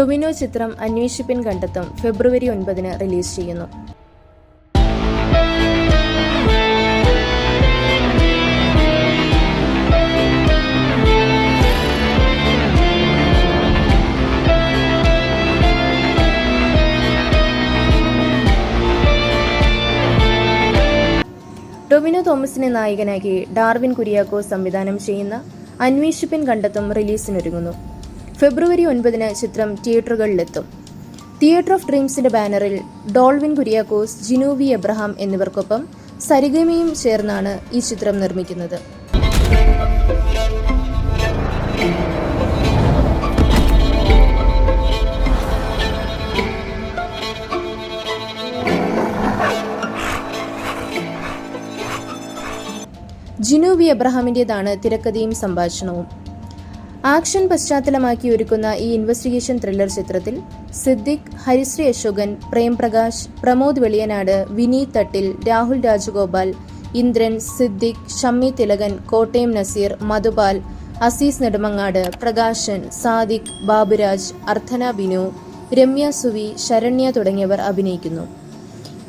ടൊവിനോ ചിത്രം അന്വേഷിപ്പിൻ കണ്ടെത്തും ഫെബ്രുവരി ഒൻപതിന് റിലീസ് ചെയ്യുന്നു. ടൊവിനോ തോമസിനെ നായകനാക്കി ഡാർവിൻ കുര്യാക്കോ സംവിധാനം ചെയ്യുന്ന അന്വേഷിപ്പിൻ കണ്ടെത്തും റിലീസിനൊരുങ്ങുന്നു. ഫെബ്രുവരി ഒൻപതിന് ചിത്രം തിയേറ്ററുകളിലെത്തും. തിയേറ്റർ ഓഫ് ഡ്രീംസിന്റെ ബാനറിൽ ഡോൾവിൻ കുര്യാക്കോസ് ജിനൂവി എബ്രഹാം എന്നിവർക്കൊപ്പം സരിഗമയും ചേർന്നാണ് ഈ ചിത്രം നിർമ്മിക്കുന്നത്. ജിനൂബി എബ്രഹാമിന്റെതാണ് തിരക്കഥയും സംഭാഷണവും. ആക്ഷൻ പശ്ചാത്തലമാക്കി ഒരുക്കുന്ന ഈ ഇൻവെസ്റ്റിഗേഷൻ ത്രില്ലർ ചിത്രത്തിൽ സിദ്ദിഖ് ഹരിശ്രീ അശോകൻ പ്രേംപ്രകാശ് പ്രമോദ് വെളിയനാട് വിനീത് തട്ടിൽ രാഹുൽ രാജഗോപാൽ ഇന്ദ്രൻ സിദ്ദിഖ് ഷമ്മി തിലകൻ കോട്ടയം നസീർ മധുപാൽ അസീസ് നെടുമങ്ങാട് പ്രകാശൻ സാദിഖ് ബാബുരാജ് അർത്ഥന ബിനു രമ്യ സുവി ശരണ്യ തുടങ്ങിയവർ അഭിനയിക്കുന്നു.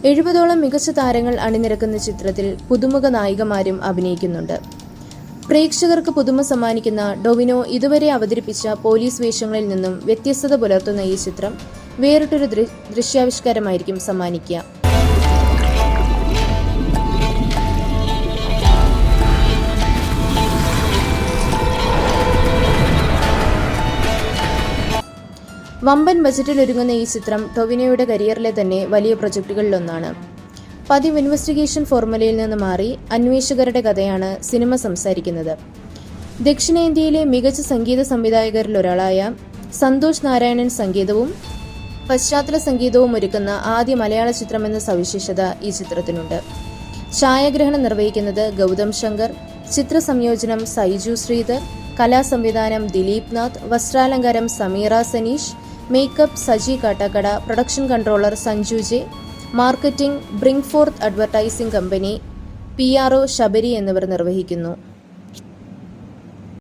എഴുപതോളം മികച്ച താരങ്ങൾ അണിനിരക്കുന്ന ചിത്രത്തിൽ പുതുമുഖ നായികമാരും അഭിനയിക്കുന്നുണ്ട്. പ്രേക്ഷകർക്ക് പുതുമ സമ്മാനിക്കുന്ന ഡൊവിനോ ഇതുവരെ അവതരിപ്പിച്ച പോലീസ് വേഷങ്ങളിൽ നിന്നും വ്യത്യസ്തത പുലർത്തുന്ന ഈ ചിത്രം വേറിട്ടൊരു ദൃശ്യാവിഷ്കാരമായിരിക്കും സമ്മാനിക്കുക. വമ്പൻ ബജറ്റിൽ ഒരുങ്ങുന്ന ഈ ചിത്രം ടൊവിനോയുടെ കരിയറിലെ തന്നെ വലിയ പ്രൊജക്ടുകളിലൊന്നാണ്. പതിവ് ഇൻവെസ്റ്റിഗേഷൻ ഫോർമുലയിൽ നിന്ന് മാറി അന്വേഷകരുടെ കഥയാണ് സിനിമ സംസാരിക്കുന്നത്. ദക്ഷിണേന്ത്യയിലെ മികച്ച സംഗീത സംവിധായകരിൽ ഒരാളായ സന്തോഷ് നാരായണൻ സംഗീതവും പശ്ചാത്തല സംഗീതവും ഒരുക്കുന്ന ആദ്യ മലയാള ചിത്രമെന്ന സവിശേഷത ഈ ചിത്രത്തിനുണ്ട്. ഛായാഗ്രഹണം നിർവഹിക്കുന്നത് ഗൗതം ശങ്കർ ചിത്ര സംയോജനം സൈജു ശ്രീധർ കലാസംവിധാനം Dileep Nath വസ്ത്രാലങ്കാരം Sameera Saneesh makeup Saji Kattakkada production controller Sanju J marketing bring forth advertising company P R O Sabari എന്നിവർ നിർവഹിക്കുന്നു.